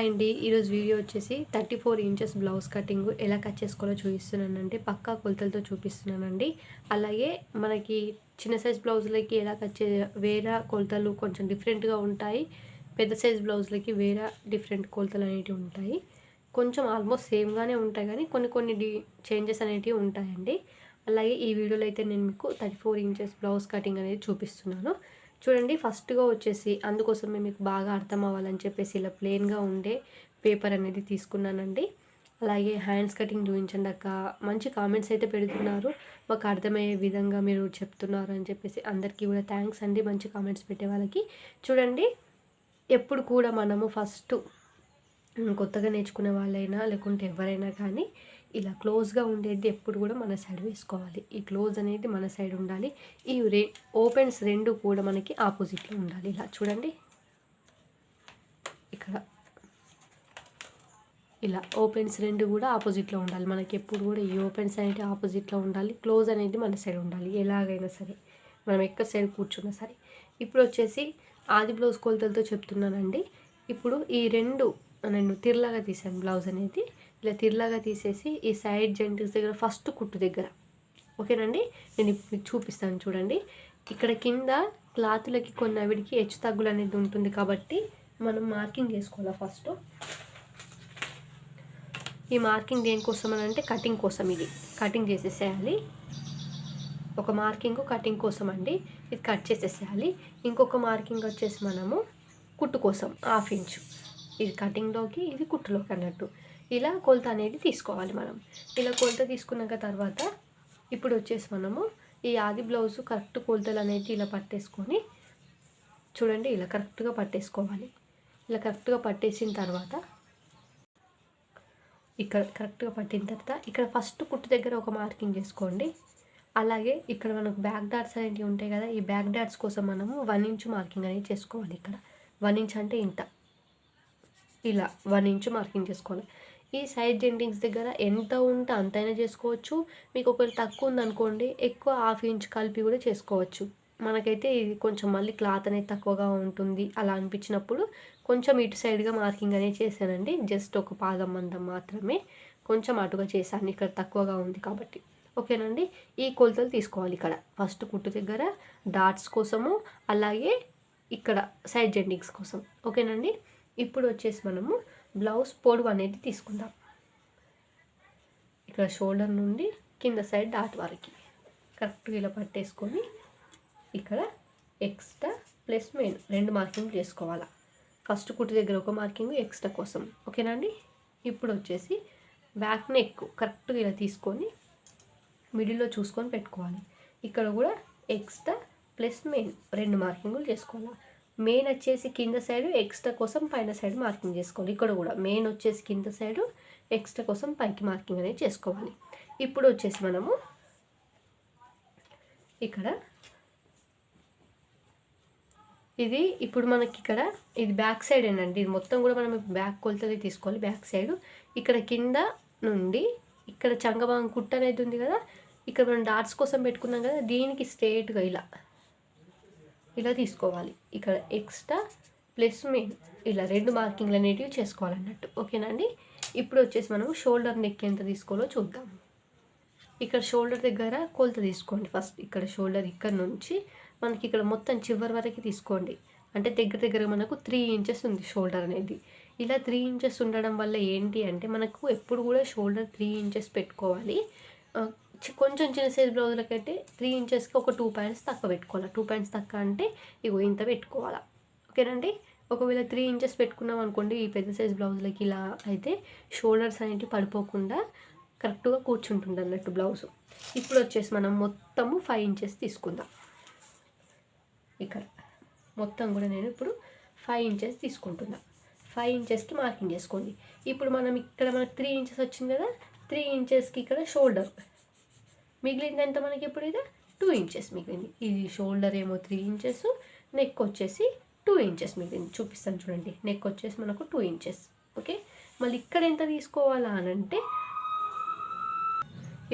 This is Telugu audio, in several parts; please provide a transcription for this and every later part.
హాయ్ అండి ఈరోజు వీడియో వచ్చేసి thirty four inches blouse cutting ఎలా కట్ చేసుకోవాలో చూపిస్తున్నానండి. పక్కా కొలతలతో చూపిస్తున్నానండి. అలాగే మనకి చిన్న సైజ్ బ్లౌజులకి ఎలా కట్ చే వేరే కొలతలు కొంచెం డిఫరెంట్గా ఉంటాయి. పెద్ద సైజ్ బ్లౌజులకి వేరే డిఫరెంట్ కొలతలు అనేటివి ఉంటాయి. కొంచెం ఆల్మోస్ట్ సేమ్గానే ఉంటాయి కానీ కొన్ని కొన్ని డి చేంజెస్ అనేటివి ఉంటాయండి. అలాగే ఈ వీడియోలో అయితే నేను మీకు thirty four inches blouse cutting అనేది చూపిస్తున్నాను. చూడండి ఫస్ట్గా వచ్చేసి అందుకోసమే మీకు బాగా అర్థం అవ్వాలని చెప్పేసి ఇలా ప్లెయిన్గా ఉండే పేపర్ అనేది తీసుకున్నానండి. అలాగే హ్యాండ్స్ కటింగ్ చూపించండి అక్క. మంచి కామెంట్స్ అయితే పెడుతున్నారు. మాకు అర్థమయ్యే విధంగా మీరు చెప్తున్నారు అని చెప్పేసి అందరికీ కూడా థ్యాంక్స్ అండి. మంచి కామెంట్స్ పెట్టే వాళ్ళకి. చూడండి ఎప్పుడు కూడా మనము ఫస్ట్ కొత్తగా నేర్చుకునే వాళ్ళైనా లేకుంటే ఎవరైనా కానీ ఇలా క్లోజ్గా ఉండేది ఎప్పుడు కూడా మన సైడ్ వేసుకోవాలి. ఈ క్లోజ్ అనేది మన సైడ్ ఉండాలి. ఈ రె ఓపెన్స్ రెండు కూడా మనకి ఆపోజిట్లో ఉండాలి. ఇలా చూడండి. ఇక్కడ. ఇలా ఓపెన్స్ రెండు కూడా ఆపోజిట్లో ఉండాలి. మనకి ఎప్పుడు కూడా ఈ ఓపెన్స్ అనేది ఆపోజిట్లో ఉండాలి. క్లోజ్ అనేది మన సైడ్ ఉండాలి. ఎలాగైనా సరే. మనం ఎక్కడ సైడ్ కూర్చున్నా సరే. ఇప్పుడు వచ్చేసి ఆది బ్లౌజ్ కొలతలతో చెప్తున్నానండి. ఇప్పుడు ఈ రెండు నేను తిర్లాగా తీసాను బ్లౌజ్ అనేది. ఇలా తిర్లాగా తీసేసి ఈ సైడ్ జెంటిస్ దగ్గర ఫస్ట్ కుట్టు దగ్గర. ఓకేనండి? నేను మీకు చూపిస్తాను చూడండి. ఇక్కడ కింద క్లాతులకి కొన్ని అవిడికి హెచ్చు తగ్గులు అనేది ఉంటుంది కాబట్టి మనం మార్కింగ్ చేసుకోవాలి ఫస్ట్ ఈ మార్కింగ్ దేనికోసం అని అంటే కటింగ్ కోసం ఇది. కటింగ్ చేసేసేయాలి. ఒక మార్కింగ్ కటింగ్ కోసం అండి. ఇది కట్ చేసేసేయాలి. ఇంకొక మార్కింగ్ వచ్చేసి మనము కుట్టు కోసం హాఫ్ ఇంచు ఇది కటింగ్లోకి ఇది కుట్టులోకి అన్నట్టు. ఇలా కొలత అనేది తీసుకోవాలి మనం. ఇలా కొలత తీసుకున్నాక తర్వాత ఇప్పుడు వచ్చేసి మనము ఈ ఆది బ్లౌజ్ కరెక్ట్ కొలతలు అనేది ఇలా పట్టేసుకొని చూడండి ఇలా కరెక్ట్గా పట్టేసుకోవాలి. ఇలా కరెక్ట్గా పట్టేసిన తర్వాత ఇక్కడ కరెక్ట్గా పట్టిన తర్వాత ఇక్కడ ఫస్ట్ కుట్టు దగ్గర ఒక మార్కింగ్ చేసుకోండి. అలాగే ఇక్కడ మనకు బ్యాక్ డాట్స్ అనేవి ఉంటాయి కదా ఈ బ్యాక్ డాట్స్ కోసం మనము వన్ ఇంచ్ మార్కింగ్ అనేది చేసుకోవాలి ఇక్కడ. వన్ ఇంచ్ అంటే ఇంత. ఇలా వన్ ఇంచ్ మార్కింగ్ చేసుకోవాలి. ఈ సైడ్ జెంటింగ్స్ దగ్గర ఎంత ఉంటే అంతైనా చేసుకోవచ్చు. మీకు ఒకవేళ తక్కువ ఉందనుకోండి ఎక్కువ హాఫ్ ఇంచ్ కలిపి కూడా చేసుకోవచ్చు. మనకైతే ఇది కొంచెం మళ్ళీ క్లాత్ అనేది తక్కువగా ఉంటుంది అలా అనిపించినప్పుడు కొంచెం ఇటు సైడ్గా మార్కింగ్ అనేది చేశానండి. జస్ట్ ఒక పాదం మందం మాత్రమే కొంచెం అటుగా చేశాను. ఇక్కడ తక్కువగా ఉంది కాబట్టి. ఓకేనండి? ఈ కొలతలు తీసుకోవాలి ఇక్కడ. ఫస్ట్ కుట్టు దగ్గర డాట్స్ కోసము అలాగే ఇక్కడ సైడ్ జెండింగ్స్ కోసం. ఓకేనండి? ఇప్పుడు వచ్చేసి మనము బ్లౌజ్ పొడవు అనేది తీసుకుందాం. ఇక్కడ షోల్డర్ నుండి కింద సైడ్ డాట్ వరకు. కరెక్ట్గా ఇలా పట్టేసుకొని ఇక్కడ ఎక్స్ట్రా ప్లస్ మెయిన్ రెండు మార్కింగ్ చేసుకోవాలి. ఫస్ట్ కుట్టు దగ్గర ఒక మార్కింగ్ ఎక్స్ట్రా కోసం. ఓకేనా అండి? ఇప్పుడు వచ్చేసి బ్యాక్ నెక్ కరెక్ట్గా ఇలా తీసుకొని మిడిల్లో చూసుకొని పెట్టుకోవాలి. ఇక్కడ కూడా ఎక్స్ట్రా ప్లస్ మెయిన్ రెండు మార్కింగులు చేసుకోవాలి. మెయిన్ వచ్చేసి కింద సైడ్ ఎక్స్ట్రా కోసం పైన సైడ్ మార్కింగ్ చేసుకోవాలి. ఇక్కడ కూడా మెయిన్ వచ్చేసి కింద సైడ్ ఎక్స్ట్రా కోసం పైకి మార్కింగ్ అనేది చేసుకోవాలి. ఇప్పుడు వచ్చేసి మనము ఇక్కడ ఇది ఇప్పుడు మనకి ఇక్కడ ఇది బ్యాక్ సైడ్ ఏనండి ఇది మొత్తం కూడా మనం బ్యాక్ కొలతది తీసుకోవాలి. బ్యాక్ సైడ్ ఇక్కడ కింద నుండి ఇక్కడ చంగబాంగ్ కుట్ట అనేది ఉంది కదా ఇక్కడ మనం డాట్స్ కోసం పెట్టుకున్నాం కదా దీనికి స్ట్రేట్గా ఇలా ఇలా తీసుకోవాలి. ఇక్కడ ఎక్స్ట్రా ప్లస్ మెయిన్ ఇలా రెండు మార్కింగ్లు అనేటివి చేసుకోవాలన్నట్టు. ఓకేనా అండి? ఇప్పుడు వచ్చేసి మనం షోల్డర్ నెక్ ఎంత తీసుకోవాలో చూద్దాం. ఇక్కడ షోల్డర్ దగ్గర కొలత తీసుకోండి ఫస్ట్ ఇక్కడ షోల్డర్ ఇక్కడ నుంచి మనకి ఇక్కడ మొత్తం చివరి వరకు తీసుకోండి. అంటే దగ్గర దగ్గర మనకు త్రీ ఇంచెస్ ఉంది షోల్డర్ అనేది. ఇలా త్రీ ఇంచెస్ ఉండడం వల్ల ఏంటి అంటే మనకు ఎప్పుడు కూడా షోల్డర్ త్రీ ఇంచెస్ పెట్టుకోవాలి. కొంచెం చిన్న సైజ్ అయితే త్రీ ఇంచెస్కి ఒక టూ ప్యాంట్స్ తక్కువ పెట్టుకోవాలి. టూ ప్యాంట్స్ తక్కువ అంటే ఇగో ఇంత పెట్టుకోవాలా. ఓకేనండి? ఒకవేళ త్రీ ఇంచెస్ పెట్టుకున్నాం అనుకోండి ఈ పెద్ద సైజ్ బ్లౌజులకి ఇలా అయితే షోల్డర్స్ అనేవి పడిపోకుండా కరెక్ట్గా కూర్చుంటుంది అన్నట్టు బ్లౌజ్ ఇప్పుడు వచ్చేసి మనం మొత్తము ఫైవ్ ఇంచెస్ తీసుకుందాం. ఇక్కడ మొత్తం కూడా నేను ఇప్పుడు ఫైవ్ ఇంచెస్ తీసుకుంటున్నా. ఫైవ్ ఇంచెస్కి మార్కింగ్ చేసుకోండి. ఇప్పుడు మనం ఇక్కడ మనకు త్రీ ఇంచెస్ వచ్చింది కదా? త్రీ ఇంచెస్కి ఇక్కడ షోల్డర్ మిగిలింది ఎంత మనకి ఇప్పుడు ఇది? టూ ఇంచెస్ మిగిలింది. ఇది షోల్డర్ ఏమో త్రీ ఇంచెస్ నెక్ వచ్చేసి టూ ఇంచెస్ మిగిలింది. చూపిస్తాను చూడండి. నెక్ వచ్చేసి మనకు టూ ఇంచెస్ ఓకే మళ్ళీ ఇక్కడ ఎంత తీసుకోవాలా అని అంటే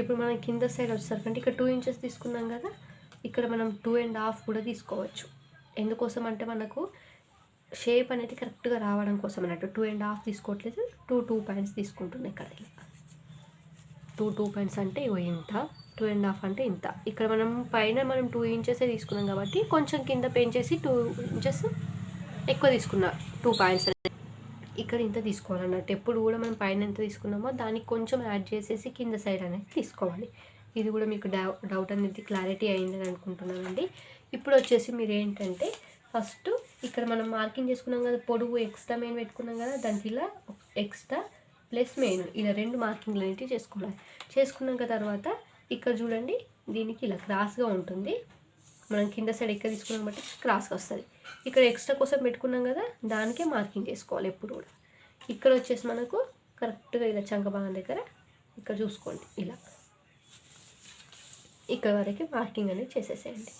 ఇప్పుడు మనం కింద సైడ్ వచ్చేసరికంటే ఇక్కడ టూ ఇంచెస్ తీసుకున్నాం కదా ఇక్కడ మనం టూ అండ్ హాఫ్ కూడా తీసుకోవచ్చు. ఎందుకోసం అంటే మనకు షేప్ అనేది కరెక్ట్గా రావడం కోసం అన్నట్టు టూ అండ్ హాఫ్ తీసుకోవట్లేదు. టూ టూ పాయింట్స్ తీసుకుంటున్నాయి ఇక్కడ. టూ టూ పాయింట్స్ అంటే ఇగో ఇంత. టూ అండ్ హాఫ్ అంటే ఇంత. ఇక్కడ మనం పైన మనం టూ ఇంచెసే తీసుకున్నాం కాబట్టి కొంచెం కింద పెంచేసి టూ ఇంచెస్ ఎక్కువ తీసుకున్నా టూ పాయింట్స్ ఇక్కడ ఇంత తీసుకోవాలన్నట్టు. ఎప్పుడు కూడా మనం పైన ఎంత తీసుకున్నామో దానికి కొంచెం యాడ్ చేసేసి కింద సైడ్ అనేది తీసుకోవాలి. ఇది కూడా మీకు డౌ డౌట్ అనేది క్లారిటీ అయిందని అనుకుంటున్నానండి. ఇప్పుడు వచ్చేసి మీరు ఏంటంటే ఫస్ట్ ఇక్కడ మనం మార్కింగ్ చేసుకున్నాం కదా పొడుగు ఎక్స్ట్రా మెయిన్ పెట్టుకున్నాం కదా దానికి ఇలా ఎక్స్ట్రా ప్లస్ మెయిన్ ఇలా రెండు మార్కింగ్లు అనేవి చేసుకోవాలి. చేసుకున్నాక తర్వాత ఇక్కడ చూడండి దీనికి ఇలా క్రాస్గా ఉంటుంది. మనం కింద సైడ్ ఎక్కడ తీసుకున్నాం బట్టి క్రాస్గా వస్తుంది. ఇక్కడ ఎక్స్ట్రా కోసం పెట్టుకున్నాం కదా దానికే మార్కింగ్ చేసుకోవాలి ఎప్పుడు కూడా. ఇక్కడ వచ్చేసి మనకు కరెక్ట్గా ఇలా చంకభాగం దగ్గర ఇక్కడ చూసుకోండి ఇలా. ఇక్కడ వరకు మార్కింగ్ అనేది చేసేసేయండి.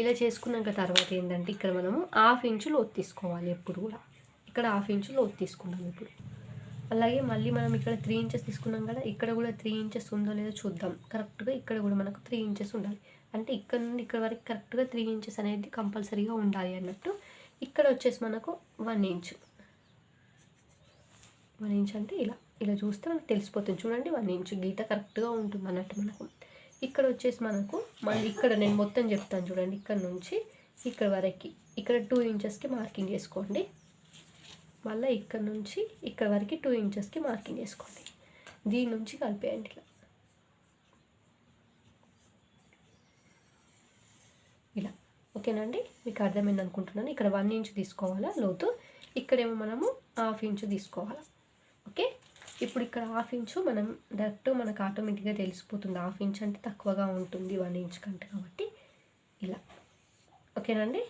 ఇలా చేసుకున్నాక తర్వాత ఏంటంటే ఇక్కడ మనము హాఫ్ ఇంచు లోతు తీసుకోవాలి ఎప్పుడు కూడా. ఇక్కడ హాఫ్ ఇంచు లోతు తీసుకున్నాం ఇప్పుడు. అలాగే మళ్ళీ మనం ఇక్కడ త్రీ ఇంచెస్ తీసుకున్నాం కదా ఇక్కడ కూడా త్రీ ఇంచెస్ ఉందో లేదో చూద్దాం. కరెక్ట్గా ఇక్కడ కూడా మనకు త్రీ ఇంచెస్ ఉండాలి. అంటే ఇక్కడ నుండి ఇక్కడ వరకు కరెక్ట్గా త్రీ ఇంచెస్ అనేది కంపల్సరీగా ఉండాలి అన్నట్టు. ఇక్కడ వచ్చేసి మనకు వన్ ఇంచ్ వన్ ఇంచ్ అంటే ఇలా ఇలా చూస్తే మనకు తెలిసిపోతుంది. చూడండి వన్ ఇంచ్ గీత కరెక్ట్గా ఉంటుంది అన్నట్టు మనకు. ఇక్కడ వచ్చేసి మనకు మళ్ళీ ఇక్కడ నేను మొత్తం చెప్తాను చూడండి ఇక్కడ నుంచి ఇక్కడ వరకు. ఇక్కడ టూ ఇంచెస్కి మార్కింగ్ చేసుకోండి. మళ్ళీ ఇక్కడ నుంచి ఇక్కడ వరకు టూ ఇంచెస్కి మార్కింగ్ చేసుకోండి దీని నుంచి కలిపేయండి ఇలా. ఇలా. ఓకేనండి? మీకు అర్థమైంది అనుకుంటున్నాను. ఇక్కడ వన్ ఇంచ్ తీసుకోవాలా? లోతు. ఇక్కడేమో మనము హాఫ్ ఇంచు తీసుకోవాలా? ఓకే? ఇప్పుడు ఇక్కడ హాఫ్ ఇంచు మనం డైరెక్ట్ మనకు ఆటోమేటిక్గా తెలిసిపోతుంది. హాఫ్ ఇంచ్ అంటే తక్కువగా ఉంటుంది వన్ ఇంచ్ కంటే కాబట్టి. ఇలా. ఓకేనండి?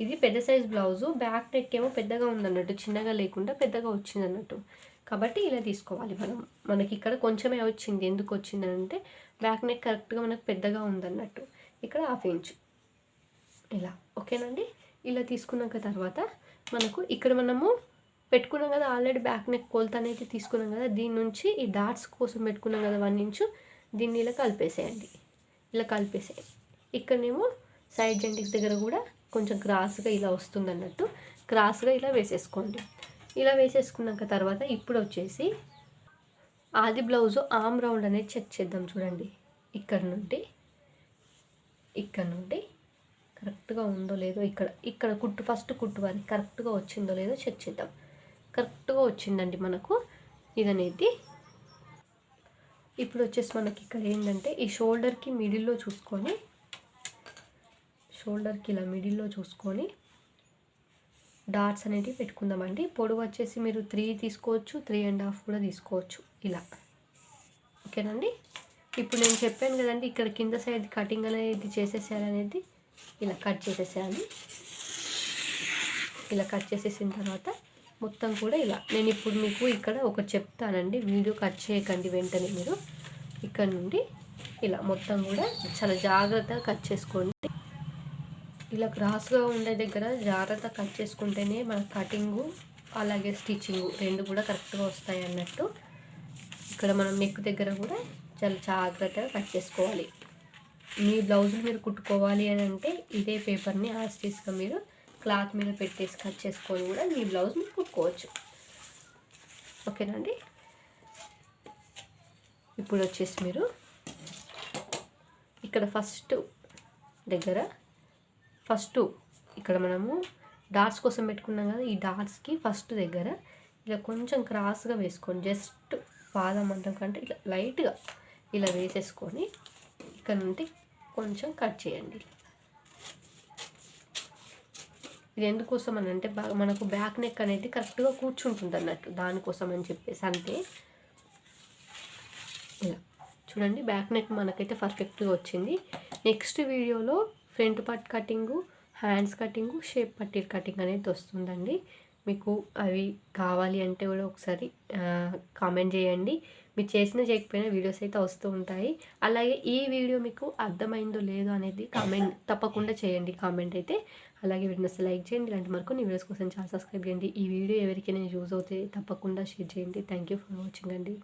ఇది పెద్ద సైజ్ బ్లౌజు. బ్యాక్ నెక్ ఏమో పెద్దగా ఉందన్నట్టు చిన్నగా లేకుండా పెద్దగా వచ్చింది అన్నట్టు కాబట్టి ఇలా తీసుకోవాలి మనం. మనకి ఇక్కడ కొంచెమే వచ్చింది. ఎందుకు వచ్చిందంటే బ్యాక్ నెక్ కరెక్ట్గా మనకు పెద్దగా ఉందన్నట్టు. ఇక్కడ హాఫ్ ఇంచ్. ఇలా. ఓకేనండి? ఇలా తీసుకున్నాక తర్వాత మనకు ఇక్కడ మనము పెట్టుకున్నాం కదా ఆల్రెడీ బ్యాక్ నెక్ కొలత అనేది తీసుకున్నాం కదా దీని నుంచి ఈ డాట్స్ కోసం పెట్టుకున్నాం కదా వన్ ఇంచు దీన్ని ఇలా కలిపేసేయండి. ఇలా కలిపేసేయండి. ఇక్కడనేమో సైడ్ జెంటిక్స్ దగ్గర కూడా కొంచెం క్రాస్గా ఇలా వస్తుంది అన్నట్టు క్రాస్గా ఇలా వేసేసుకోండి. ఇలా వేసేసుకున్నాక తర్వాత ఇప్పుడు వచ్చేసి ఆది బ్లౌజు ఆమ్ రౌండ్ అనేది చెక్ చేద్దాం చూడండి. ఇక్కడ నుండి ఇక్కడ నుండి కరెక్ట్గా ఉందో లేదో ఇక్కడ ఇక్కడ కుట్టు ఫస్ట్ కుట్టు వారి కరెక్ట్గా వచ్చిందో లేదో చెక్ చేద్దాం. కరెక్ట్గా వచ్చిందండి మనకు ఇదనేది. ఇప్పుడు వచ్చేసి మనకి ఇక్కడ ఏంటంటే ఈ షోల్డర్కి మిడిల్లో చూసుకొని షోల్డర్కి ఇలా మిడిల్లో చూసుకొని డాట్స్ అనేవి పెట్టుకుందామండి. పొడవు వచ్చేసి మీరు త్రీ తీసుకోవచ్చు త్రీ అండ్ హాఫ్ కూడా తీసుకోవచ్చు ఇలా. ఓకేనండి? ఇప్పుడు నేను చెప్పాను కదండి ఇక్కడ కింద సైడ్ కటింగ్ అనేది చేసేసారనేది ఇలా కట్ చేసేసేయాలి. ఇలా కట్ చేసేసిన తర్వాత మొత్తం కూడా ఇలా. నేను ఇప్పుడు మీకు ఇక్కడ ఒక చెప్తానండి వీడియో కట్ చేయకండి వెంటనే మీరు. ఇక్కడ నుండి ఇలా మొత్తం కూడా చాలా జాగ్రత్తగా కట్ చేసుకోండి. ఇలా క్రాస్గా ఉండే దగ్గర జాగ్రత్త కట్ చేసుకుంటేనే మన కటింగు అలాగే స్టిచ్చింగ్ రెండు కూడా కరెక్ట్గా వస్తాయి అన్నట్టు. ఇక్కడ మనం నెక్ దగ్గర కూడా చాలా జాగ్రత్తగా కట్ చేసుకోవాలి. మీ బ్లౌజులు మీరు కుట్టుకోవాలి అని అంటే ఇదే పేపర్ని ఆస్టీస్గా మీరు క్లాత్ మీద పెట్టేసి కట్ చేసుకొని కూడా మీ బ్లౌజ్ మీరు కుట్టుకోవచ్చు. ఓకేనండి ఇప్పుడు వచ్చేసి మీరు ఇక్కడ ఫస్ట్ దగ్గర ఫస్ట్ ఇక్కడ మనము డాట్స్ కోసం పెట్టుకున్నాం కదా ఈ డాట్స్కి ఫస్ట్ దగ్గర ఇలా కొంచెం క్రాస్గా వేసుకోండి జస్ట్ పాదం అంటాం కంటే ఇట్లా లైట్గా ఇలా వేసేసుకొని ఇక్కడ నుండి కొంచెం కట్ చేయండి. ఇది ఎందుకోసం అని అంటే మనకు బ్యాక్ నెక్ అనేది కరెక్ట్గా కూర్చుంటుంది అన్నట్టు దానికోసం అని చెప్పేసి అంతే. ఇలా చూడండి బ్యాక్ నెక్ మనకైతే పర్ఫెక్ట్గా వచ్చింది. నెక్స్ట్ వీడియోలో front part cutting hands cutting shape పట్టీర్ cutting అనేది వస్తుందండి. మీకు అవి కావాలి అంటే కూడా ఒకసారి కామెంట్ చేయండి. మీరు చేసిన చేయకపోయినా వీడియోస్ అయితే వస్తూ ఉంటాయి. అలాగే ఈ వీడియో మీకు అర్థమైందో లేదో అనేది కామెంట్ తప్పకుండా చేయండి కామెంట్ అయితే. అలాగే వీడియోస్ లైక్ చేయండి. ఇలాంటి మరికొన్ని వీడియోస్ కోసం చాలా సబ్స్క్రైబ్ చేయండి. ఈ వీడియో ఎవరికైనా యూజ్ అవుతాయి తప్పకుండా షేర్ చేయండి. థ్యాంక్ యూ ఫర్ వాచింగ్ అండి.